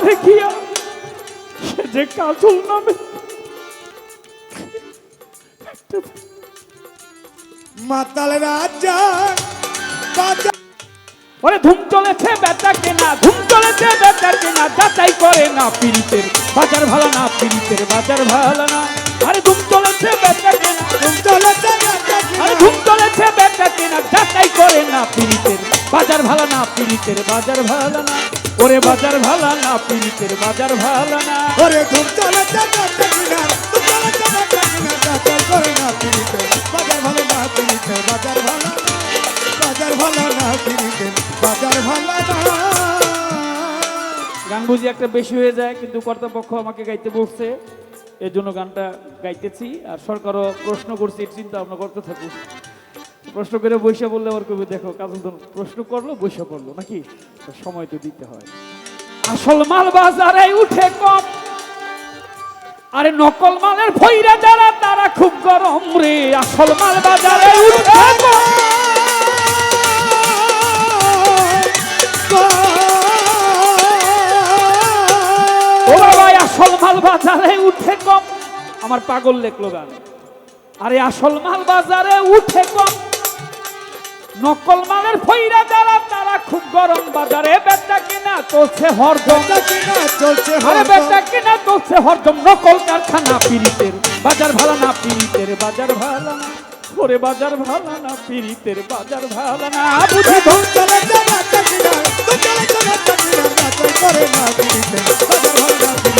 বাজারে গিয়া সে যে কাজল নামে মাতাল রাজা বাজার ওরে ধুম চলেছে বেচা কেনা ধুম চলেছে বেচা কেনা যাচাই করে না পিরিতের বাজার ভালো না পিরিতের বাজার ভালো না। আরে ধুম চলেছে বেচা কেনা চলেছে রাজা আরে ধুম চলেছে বেচা কেনা যাচাই করে না পিরিতের বাজার ভালো না পিরিতের বাজার ভালো না। ওরে বাজার ভালো না পিরিতের বাজার ভালো না। ওরে কিনা যাচাই করে না পিড়িতে বাজার ভালো না পিড়িতে বাজার ভালো বাজার ভালো না পিড়িতে বাজার ভালো না। গান বুঝি একটা বেশি হয়ে যায় কিন্তু কর্তাপক্ষ আমাকে গাইতে বলছে। এর জন্য গানটা গাইতেছি আর সরকারও প্রশ্ন করছে চিন্তা ভাবনা করতে থাকুক। প্রশ্ন করে বৈশা বললে আবার কবি, দেখো, কাজল প্রশ্ন করল বৈশা করল নাকি? সময় তো দিতে হয়। আসল মাল বাজারে উঠে কম। আরে নকল মালের ভৈরা যারা, তারা খুব গরম রে। আসল মাল বাজারে উঠে কম। আসল মাল বাজারে উঠে কম। আমার পাগল লেখলো গান। আরে আসল মাল বাজারে উঠে কম। নকল মালের ফইরা যারা তারা খুব গরম বাজারে। বেচা কিনা চলছে হরদম চলছে আরে বেচা কিনা চলছে হরদম নকল কারখানা পিরিতের বাজার ভালো না পিরিতের বাজার ভালো না। ওরে বাজার ভালো না পিরিতের বাজার ভালো না। বুঝি কিনা ধুম চলেছে রাজা কিনা যাচাই করে না পিড়িতে বাজার ভালো না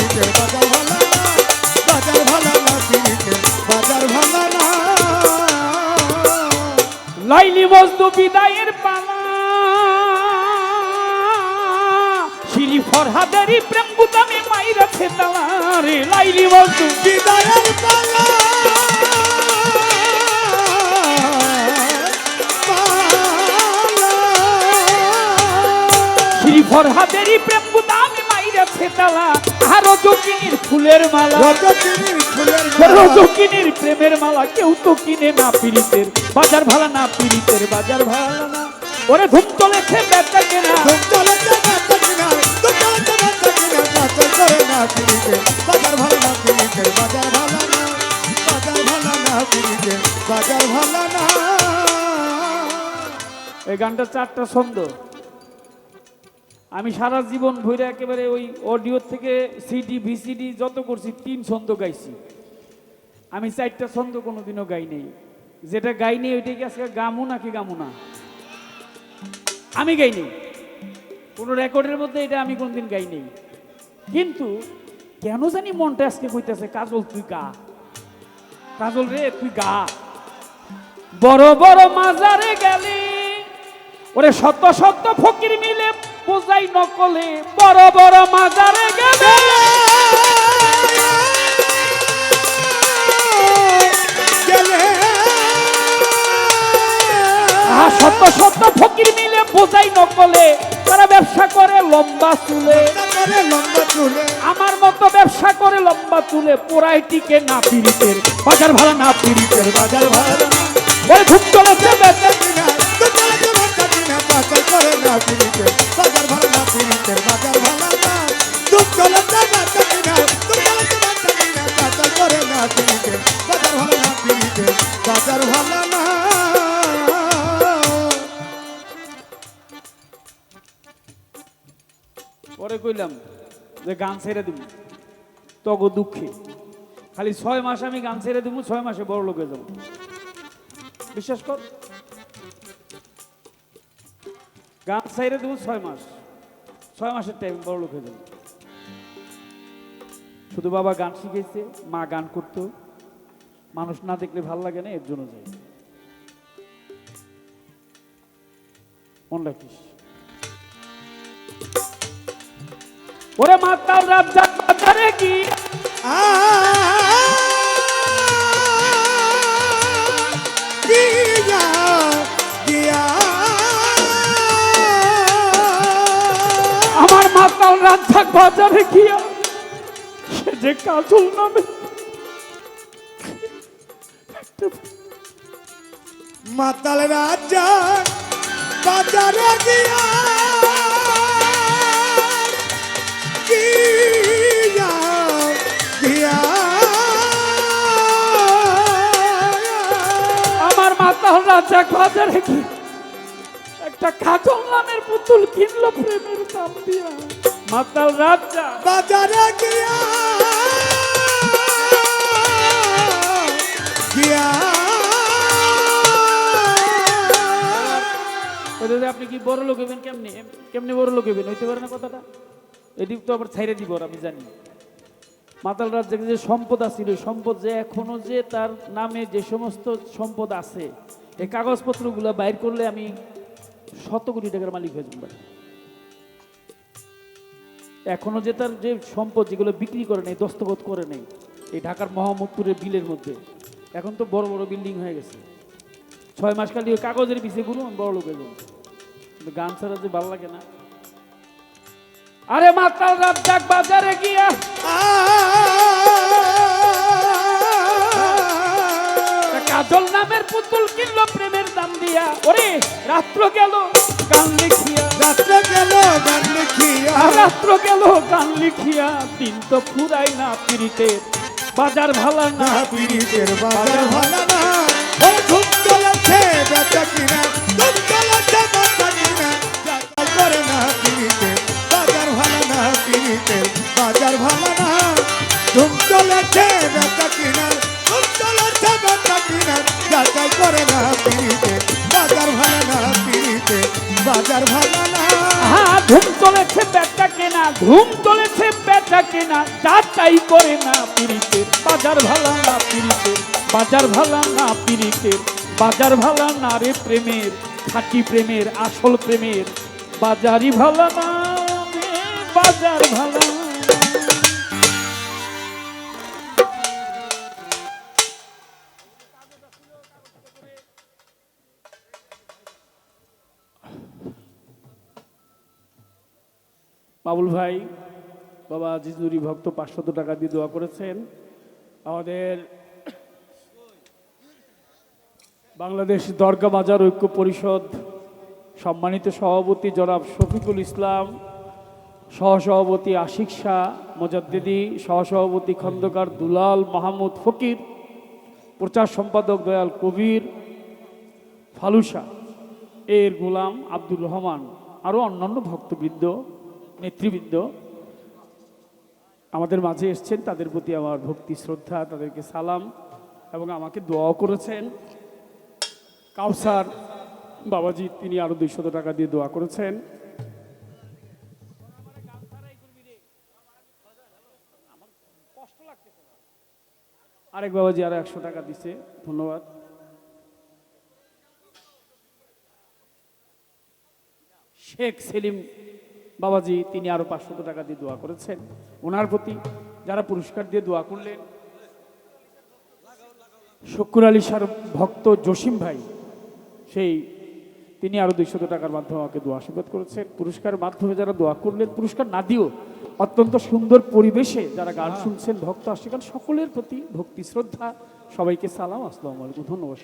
বিদায়ের পালা। শিরি ফরহাদেরই প্রেম গুদামে মাইরাছে তালা রে। লাইলি মজদু বিদায়ের পালা। শিরি ফরহাদেরই প্রেম তালা। আর রজকিনীর ফুলের মালা। রজকিনীর ফুলের মালা। রজকিনীর প্রেমের মালা কেউ তো কিনে না পিরিতের বাজার ভালো না পিরিতের বাজার ভালো না। ওরে ধুম চলেছে বেচা কেনা। ধুম চলেছে রাজা কিনা। ধুম চলেছে রাজা কিনা। যাচাই করে না পিড়িতে বাজার ভালো না পিড়িতে বাজার ভালো না। বাজার ভালো না পিড়িতে বাজার ভালো না। এই গানটা চারটা ছন্দ। আমি সারা জীবন ভরে একেবারে ওই অডিও থেকে সিডি ভিসিডি যত করছি, তিন ছন্দ গাইছি। আমি চারটা ছন্দ কোনোদিনও গাই নেই। যেটা গাই নেই ওইটা কি আজকে গামু নাকি গামু না? আমি গাই নেই। কোনো রেকর্ডের মধ্যে এটা আমি কোনোদিন গাই নেই। কিন্তু কেন জানি মনটা আজকে কইতেছে, কাজল, তুই গা। কাজল রে, তুই গা। বড় বড় মাজারে গেলে। ওরে সত্য সত্য ফকির মিলে বোঝাই নকলে বড় বড় মাজারে গেলে সত্য সত্য, ফকির মিলে বোঝাই নকলে তারা ব্যবসা করে লম্বা চুলে। আমার মতো ব্যবসা করে লম্বা চুলে পোড়াই টিকে না পিড়িতের বাজার ভাড়া। না পিড়িতের বাজার ভাড়া ওই ঘুম চলেছে বেচা কিনা করে না পিড়িতে কইলাম যে গান ছেড়ে দিব তগো দুঃখে। খালি ছয় মাস আমি গান ছেড়ে দিব ছয় মাসে বড় লোকে যাব। বিশ্বাস কর। গান ছেড়ে দিব ছয় মাস। ছয় মাসের টাইম বড় লোক হয়ে যাব। শুধু বাবা গান শিখেছে মা গান করতো। মানুষ না দেখলে ভালো লাগে না, এর জন্য যাই। মন রাখিস। ওরে মাতাল রাজ্জাক বাজারে কি? আমার মাতাল রাজ্জাক বাজারে গিয়া সে যে কাজল নামে। মাতাল রাজা বাজারে গিয়া রাজা বাজারে কি একটা কাজল নামের পুতুল কিনলো প্রেমের দাম দিয়া। মাতাল রাজা। বাজারে গিয়া। গিয়া। আপনি কি বড় লোক হবেন কেমনি? কেমনি বড় লোক হবেন হইতে পারে না কথাটা? এটি তো আবার ছাইরে দিব আমি জানি। মাতাল রাজ্যের যে সম্পদ আছিল সম্পদ যে এখনও যে তার নামে যে সমস্ত সম্পদ আছে এই কাগজপত্রগুলো বাইর করলে আমি শত কোটি টাকার মালিক হয়ে যাব। এখনও যে তার যে সম্পদ যেগুলো বিক্রি করে নেই, দস্তখত করে নেই, এই ঢাকার মোহাম্মদপুরের বিলের মধ্যে, এখন তো বড় বড় বিল্ডিং হয়ে গেছে। ছয় মাস খালি ওই কাগজের পিছিয়ে ঘুরুন, আমি বড় লোক হয়ে যাব কিন্তু গান ছাড়া যে ভালো লাগে না। আরে মাতাল রাত বাজারে গিয়া রাত্র গেল গান লিখিয়া। রাত্র গেল গান লিখিয়া। রাত্র গেল গান লিখিয়া। দিন তো ফুরাই না পিড়িতে বাজার ভালা না পীড়িতের। বাজার ভালা না বেচা ঘুম তোলেছে বেটা কেনা যাচাই করে না পিড়িতে। বাজার ভালা না পিড়িতে, বাজার ভালা না পিড়িতে। বাজার ভালা না রে প্রেমের, খাঁটি প্রেমের, আসল প্রেমের। বাজারই ভালা না বাজার ভালা বাবুল ভাই, বাবা জিজুরি ভক্ত পাঁচশত টাকা দিয়ে দোয়া করেছেন। আমাদের বাংলাদেশ দরগা বাজার ঐক্য পরিষদ সম্মানিত সভাপতি জনাব শফিকুল ইসলাম, সহসভাপতি আশিক শাহ মোজাদ্দেদি, সহসভাপতি খন্দকার দুলাল মাহমুদ ফকির, প্রচার সম্পাদক দয়াল কবির, ফালুসা, এর গোলাম আব্দুর রহমান আরও অন্যান্য ভক্তবৃন্দ নেতৃবৃন্দ আমাদের মাঝে এসছেন, তাদের প্রতি আমার ভক্তি, শ্রদ্ধা, তাদেরকে সালাম এবং আমাকে দোয়াও করেছেন। কাউসার বাবাজি, তিনি আরও দুইশত টাকা দিয়ে দোয়া করেছেন। আরেক বাবাজি আরও একশো টাকা দিছে, ধন্যবাদ। শেখ সেলিম বাবাজি, তিনি আরও পাঁচশত টাকা দিয়ে দোয়া করেছেন ওনার প্রতি যারা পুরস্কার দিয়ে দোয়া করলেন শকুর আলী সার ভক্ত জসিম ভাই, সেই তিনি আরও দুইশত টাকার মাধ্যমে আমাকে দোয়া আশীর্বাদ করেছেন পুরস্কারের মাধ্যমে যারা দোয়া করলেন, পুরস্কার না দিয়েও অত্যন্ত সুন্দর পরিবেশে যারা গান শুনছেন, ভক্ত আসছেন সকলের প্রতি ভক্তি, শ্রদ্ধা, সবাইকে সালাম, আসসালামু আলাইকুম, ধন্যবাদ।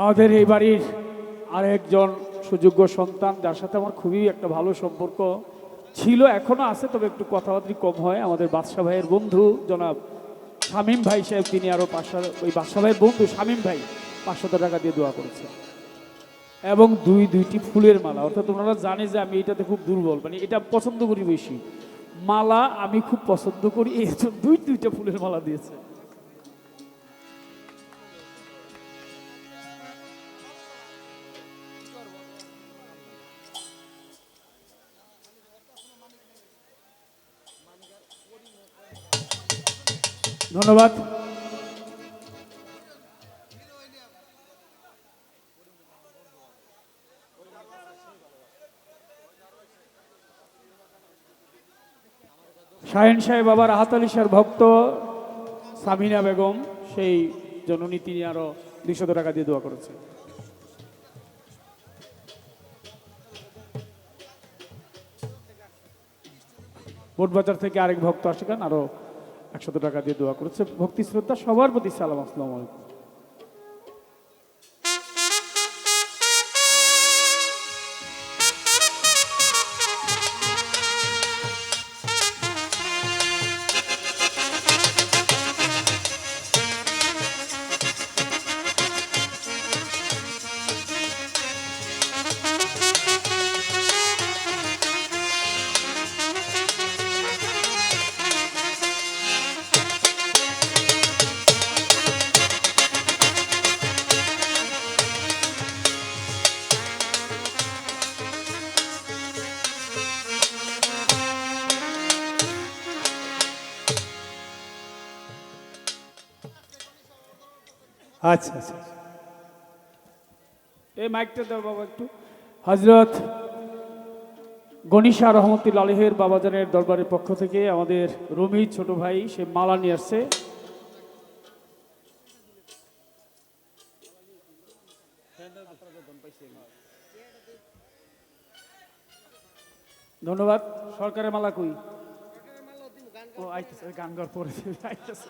আমাদের এই বাড়ির আরেকজন সুযোগ্য সন্তান, যার সাথে আমার খুবই একটা ভালো সম্পর্ক ছিল, এখনও আছে, তবে একটু কথাবার্তা কম হয়। আমাদের বাদশা ভাইয়ের বন্ধু, জনাব শামীম ভাই সাহেব, তিনি আরও পাঁচশো, ওই বাদশা ভাইয়ের বন্ধু শামীম ভাই পাঁচশত টাকা দিয়ে দোয়া করেছে। এবং দুই, দুইটি ফুলের মালা। অর্থাৎ ওনারা জানে যে আমি এটাতে খুব দুর্বল মানে এটা পছন্দ করি বেশি। মালা আমি খুব পছন্দ করি, এই দুই, দুইটা ফুলের মালা দিয়েছে। ধন্যবাদ। শাহিন সাহেব আবার আহাত আলী ভক্ত, সামিনা বেগম, সেই জননী তিনি আরও দুইশত টাকা দিয়ে দোয়া করেছে। বোটবাজার থেকে আরেক ভক্ত আসেন আরও একশত টাকা দিয়ে দোয়া করেছে। ভক্তি শ্রদ্ধা সবার প্রতি সালাম আসসালামু আলাইকুম। আচ্ছা আচ্ছা। এই মাইকটা দাও বাবা একটু। হজরত গণিশা রহমতুল আলহের বাবাজানের দরবারের পক্ষ থেকে আমাদের রমি ছোট ভাই, সে মালা নিয়ে আসছে। ধন্যবাদ। সরকারের মালা কই? ও আইতেছে, গান গার পরে। আইতেছে।